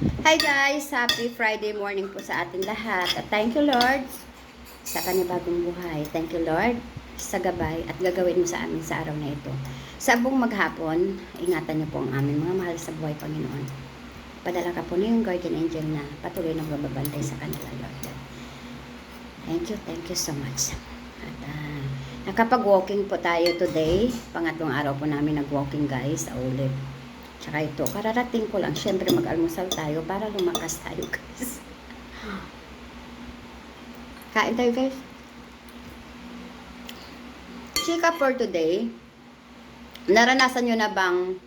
Hi guys! Happy Friday morning po sa ating lahat. At thank you Lord sa kanibagong buhay. Thank you Lord sa gabay at gagawin mo sa amin sa araw na ito. Sa buong maghapon, ingatan niyo po ang aming mga mahal sa buhay, Panginoon. Padala ka po niyo yung guardian angel na patuloy na magbabantay sa kanila, Lord. Thank you, thank you so much. At ah, nakapag-walking po tayo today. Pangatlong araw po namin nag-walking guys sa ulit. Tsaka ito, kararating ko lang. Siyempre mag-almusal tayo para lumakas tayo guys. Kain tayo guys. Chika for today. Naranasan nyo na bang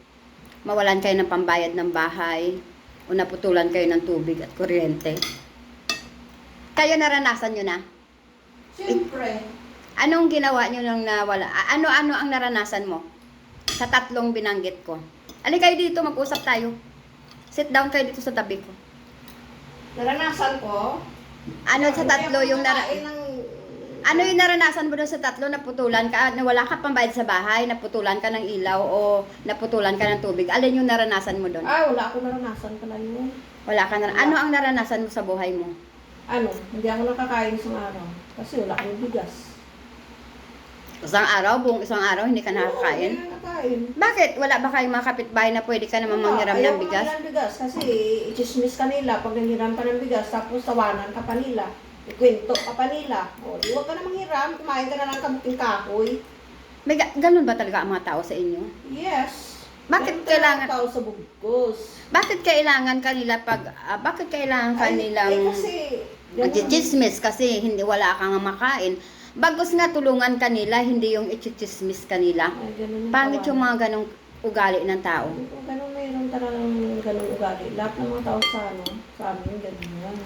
mawalan kayo ng pambayad ng bahay o naputulan kayo ng tubig at kuryente? Kayo naranasan nyo na? Siyempre. Anong ginawa nyo nang nawala? Ano-ano ang naranasan mo? Sa tatlong binanggit ko. Ali kayo dito, mag-usap tayo. Sit down kayo dito sa tabi ko. Naranasan ko. Ano sa tatlo yung nara nara... Ng... Ano yung naranasan mo doon sa tatlo? Naputulan ka, na wala ka pang bayad sa bahay, naputulan ka ng ilaw o naputulan ka ng tubig. Alin yung naranasan mo doon? Ah, wala ako naranasan pala yun. Wala ka na. Ano ang naranasan mo sa buhay mo? Ano, hindi ako nakakain sa araw. Kasi wala akong bigas. Isang araw, buong isang araw, hindi ka Oo, nakakain? Nakakain. Bakit? Wala ba kayong mga kapitbahay na pwede ka naman manghiram ng bigas? Ayaw ng bigas kasi i-chismis ka nila pag nanghiram ka ng bigas tapos tawanan ka pa nila. Ikwento ka pa nila. O, di huwag ka na manghiram. Kumain ka na lang kamuting kahoy. May ga- ganun ba talaga ang mga tao sa inyo? Yes. Bakit Ganun talaga kailangan- ang tao sa bugkos? Bakit kailangan kanila pag ah, bakit kailangan Ay, kanilang ay, kasi... Magchichismis kasi hindi wala kang makain. Bagos nga tulungan kanila, hindi yung ichichismis kanila. Ay, ganun Pangit yung mga ganong ugali ng tao. Ganun mayroon talagang ganun ugali. Lahat ng mga tao sa ano, sa amin, ganun yan.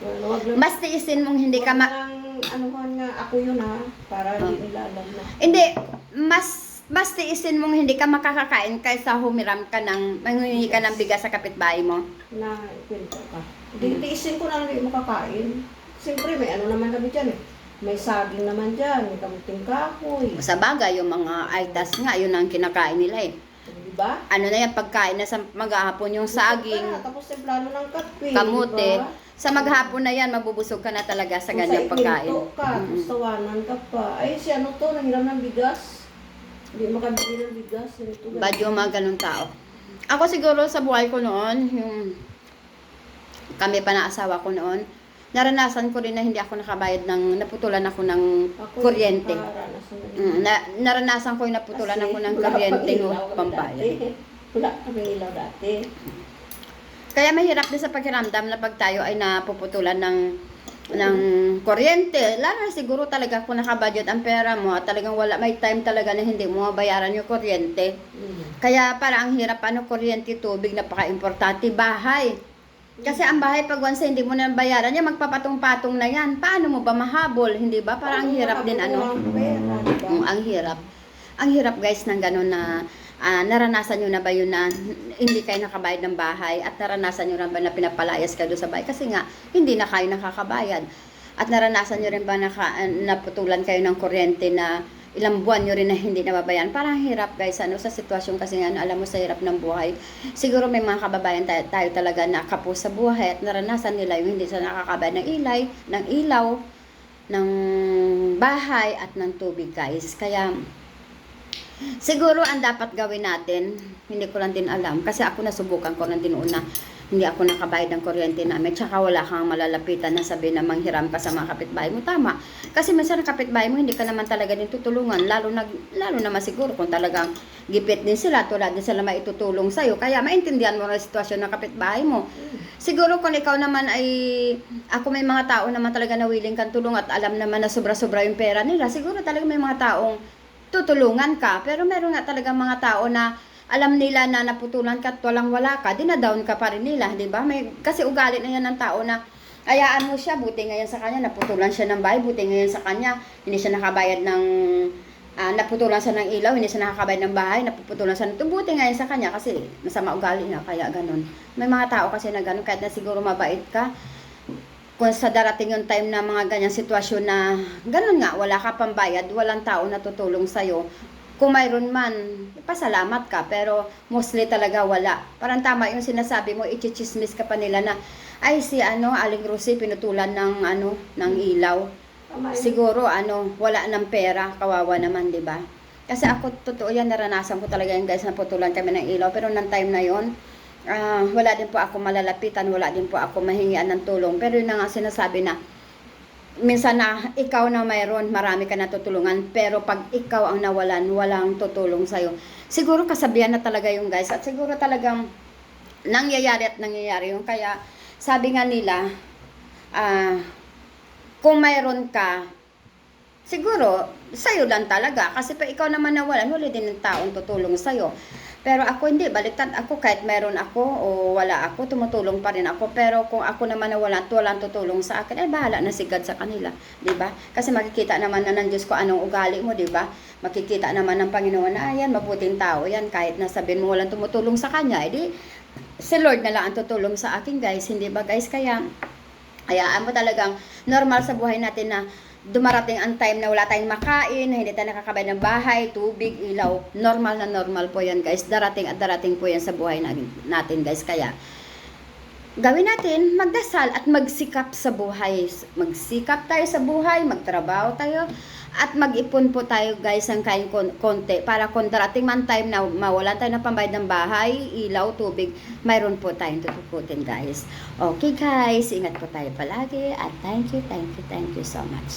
Well, wag lang, Mas tiisin mong hindi ka wag ma... lang, anuhan nga, ako yun ha, para hindi nila alam na. Hindi, mas mas tiisin mong hindi ka makakakain kaysa humiram ka ng, manghingi ka ng bigas sa kapitbahay mo. Na, kwento ka. Di, tiisin ko na lang hindi mo kakain. Siyempre, may ano naman kami dyan eh. May saging naman dyan, may kamuting kahoy. Sa bagay, yung mga aitas nga, yun ang kinakain nila eh. Di ba? Ano na yan, pagkain na sa maghahapon yung saging, Ka, tapos yung plano ng kape. kamote. di ba? Sa maghapon na yan, mabubusog ka na talaga sa Kung ganyang sa pagkain. ikwento ka, Mm-mm. tapos tawanan ka pa. Ay, si ano to, nanghiram ng bigas. Hindi makabili ng bigas. Bad yung mga ganun tao. Ako siguro sa buhay ko noon, yung kami pa na asawa ko noon, naranasan ko rin na hindi ako nakabayad ng, naputulan ako ng Ako, kuryente. Mm, na, naranasan ko yung naputulan Kasi ako ng kuryente ng pambayad. Wala kami ilaw dati. Kaya mahirap din sa pakiramdam na pag tayo ay napuputulan ng ng kuryente. Lalo na siguro talaga kung nakabudget ang pera mo at talagang wala, may time talaga na hindi mo mabayaran yung kuryente. Mm. Kaya para ang hirap ano, kuryente, tubig, napaka-importante, bahay. Kasi ang bahay pag once hindi mo na bayaran yan, magpapatong-patong na yan. Paano mo ba mahabol? Hindi ba? Parang ang hirap din ano. Mm, ang hirap. Ang hirap guys ng gano'n na ah, naranasan nyo na ba yun na hindi kayo nakabayad ng bahay at naranasan nyo rin ba na pinapalayas kayo sa bahay kasi nga hindi na kayo nakakabayad. At naranasan nyo rin ba na ka, naputulan kayo ng kuryente na ilang buwan nyo rin na hindi nababayan. Parang hirap guys ano, sa sitwasyon kasi ano, alam mo sa hirap ng buhay. Siguro may mga kababayan tayo, tayo talaga na kapos sa buhay at naranasan nila yung hindi sila nakakabayad ng ilay, ng ilaw, ng bahay at ng tubig guys. Kaya siguro ang dapat gawin natin, hindi ko lang din alam kasi ako nasubukan ko lang din una. Hindi ako nakabayad ng kuryente namin. Tsaka wala kang malalapitan na sabi na manghiram ka sa mga kapitbahay mo. Tama. Kasi minsan ang kapitbahay mo, hindi ka naman talaga din tutulungan. Lalo, na, lalo naman siguro kung talagang gipit din sila, tulad din sila maitutulong sa'yo. Kaya maintindihan mo ang sitwasyon ng kapitbahay mo. Siguro kung ikaw naman ay, ako may mga tao naman talaga na willing kang tulong at alam naman na sobra-sobra yung pera nila, siguro talaga may mga taong tutulungan ka. Pero meron nga talaga mga tao na alam nila na naputulan ka at walang wala ka, dinadown ka pa rin nila, di ba? May, kasi ugali na yan ng tao na ayaan mo siya, buti ngayon sa kanya, naputulan siya ng bahay, buti ngayon sa kanya, hindi siya nakabayad ng, ah, naputulan siya ng ilaw, hindi siya nakakabayad ng bahay, napuputulan siya ng buti ngayon sa kanya kasi masama ugali niya, kaya ganun. May mga tao kasi na ganun, kahit na siguro mabait ka, kung sa darating yung time na mga ganyang sitwasyon na ganun nga, wala ka pang bayad, walang tao na tutulong sa'yo, kung mayroon man, pasalamat ka. Pero mostly talaga wala. Parang tama yung sinasabi mo, ichichismis ka pa nila na, ay si ano, Aling Rosie, pinutulan ng ano, ng ilaw. Siguro ano, wala ng pera, kawawa naman, 'di ba? Kasi ako totoo 'yan, naranasan ko talaga yan guys, naputulan kami ng ilaw, pero nang time na 'yon, ah, wala din po ako malalapitan, wala din po ako mahingian ng tulong. Pero yun na nga sinasabi na minsan na ikaw na mayroon, marami ka natutulungan, pero pag ikaw ang nawalan, walang tutulong sa'yo. Siguro kasabihan na talaga yung guys, at siguro talagang nangyayari at nangyayari yung kaya sabi nga nila, ah, kung mayroon ka, siguro, sa'yo lang talaga. Kasi pa ikaw naman nawalan, wala din ng taong tutulong sa'yo. Pero ako hindi, baliktad ako kahit mayroon ako o wala ako, tumutulong pa rin ako. Pero kung ako naman nawalan at walang tutulong sa akin, eh bahala na si God sa kanila, 'di ba? Kasi makikita naman na ng Diyos ko anong ugali mo, 'di ba? Makikita naman ng Panginoon na ayan, mabuting tao 'yan kahit na sabihin mo walang tumutulong sa kanya, edi si Lord na lang ang tutulong sa akin, guys, hindi ba guys? Kaya hayaan mo talagang normal sa buhay natin na dumarating ang time na wala tayong makain, hindi tayo nakakabay ng bahay, tubig, ilaw. Normal na normal po yan guys. Darating at darating po yan sa buhay na- natin guys. Kaya gawin natin, magdasal at magsikap sa buhay. Magsikap tayo sa buhay, magtrabaho tayo, at mag-ipon po tayo guys ng kain kon- konti para kung darating man time na mawalan tayo ng pambayad ng bahay, ilaw, tubig, mayroon po tayong tutukutin guys. Okay guys, ingat po tayo palagi at thank you, thank you, thank you so much.